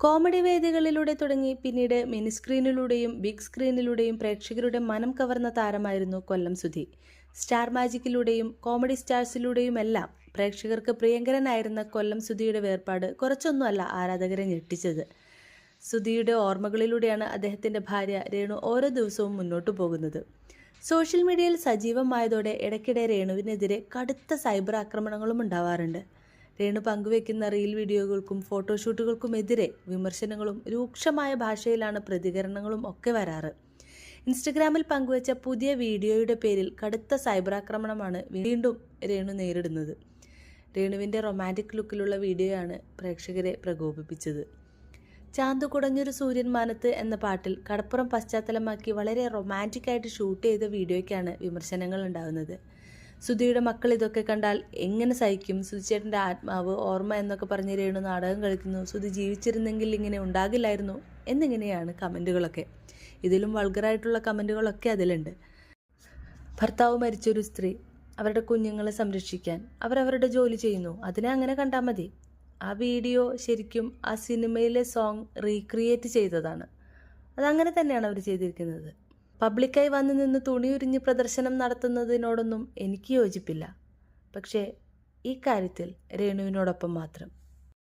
Comedy വേദികളിലൂടെ തുടങ്ങി പിന്നീട് mini സ്ക്രീനിലൂടെയും big സ്ക്രീനിലൂടെയും പ്രേക്ഷകരുടെ മനം കവർന്ന താരമായിരുന്നു കൊല്ലം സുധി. സ്റ്റാർ മാജിക്കിലൂടെയും കോമഡി സ്റ്റാർസിലൂടെയുമെല്ലാം പ്രേക്ഷകർക്ക് പ്രിയങ്കരനായിരുന്ന കൊല്ലം സുധിയുടെ വേർപാട് കുറച്ചൊന്നുമല്ല ആരാധകരെ ഞെട്ടിച്ചത്. സുധിയുടെ ഓർമ്മകളിലൂടെയാണ് അദ്ദേഹത്തിന്റെ ഭാര്യ രേണു ഓരോ ദിവസവും മുന്നോട്ടു പോകുന്നത്. സോഷ്യൽ മീഡിയയിൽ സജീവമായതോടെ ഇടയ്ക്കിടെ രേണുവിനെതിരെ കടുത്ത സൈബർ ആക്രമണങ്ങളും ഉണ്ടാവാറുണ്ട്. രേണു പങ്കുവെക്കുന്ന റീൽ വീഡിയോകൾക്കും ഫോട്ടോഷൂട്ടുകൾക്കുമെതിരെ വിമർശനങ്ങളും രൂക്ഷമായ ഭാഷയിലാണ് പ്രതികരണങ്ങളും ഒക്കെ വരാറ്. ഇൻസ്റ്റഗ്രാമിൽ പങ്കുവച്ച പുതിയ വീഡിയോയുടെ പേരിൽ കടുത്ത സൈബർ ആക്രമണമാണ് വീണ്ടും രേണു നേരിടുന്നത്. രേണുവിന്റെ റൊമാന്റിക് ലുക്കിലുള്ള വീഡിയോയാണ് പ്രേക്ഷകരെ പ്രകോപിപ്പിച്ചത്. ചാന്തു കുടഞ്ഞൊരു സൂര്യന്മാനത്ത് എന്ന പാട്ടിൽ കടപ്പുറം പശ്ചാത്തലമാക്കി വളരെ റൊമാന്റിക്കായിട്ട് ഷൂട്ട് ചെയ്ത വീഡിയോയ്ക്കാണ് വിമർശനങ്ങൾ ഉണ്ടാകുന്നത്. സുധിയുടെ മക്കൾ ഇതൊക്കെ കണ്ടാൽ എങ്ങനെ സഹിക്കും? സുധിച്ചേട്ടന്റെ ആത്മാവ് ഓർമ്മ എന്നൊക്കെ പറഞ്ഞ് രേണു നാടകം കളിക്കുന്നു. സുധി ജീവിച്ചിരുന്നെങ്കിൽ ഇങ്ങനെ ഉണ്ടാകില്ലായിരുന്നു എന്നിങ്ങനെയാണ് കമന്റുകളൊക്കെ? ഇതിലും വൾഗറായിട്ടുള്ള കമന്റുകളൊക്കെ അതിലുണ്ട്. ഭർത്താവ് മരിച്ചൊരു സ്ത്രീ. അവരുടെ കുഞ്ഞുങ്ങളെ സംരക്ഷിക്കാൻ അവരവരുടെ ജോലി ചെയ്യുന്നു. അതിനെ അങ്ങനെ കണ്ടാൽ മതി. ആ വീഡിയോ ശരിക്കും ആ സിനിമയിലെ സോങ് റീക്രിയേറ്റ് ചെയ്തതാണ്. അതങ്ങനെ തന്നെയാണ് അവർ ചെയ്തിരിക്കുന്നത്. പബ്ലിക്കായി വന്നു നിന്ന് തുണിയുരിഞ്ഞ് പ്രദർശനം നടത്തുന്നതിനോടൊന്നും എനിക്ക് യോജിപ്പില്ല. പക്ഷേ ഈ കാര്യത്തിൽ രേണുവിനോടൊപ്പം മാത്രം.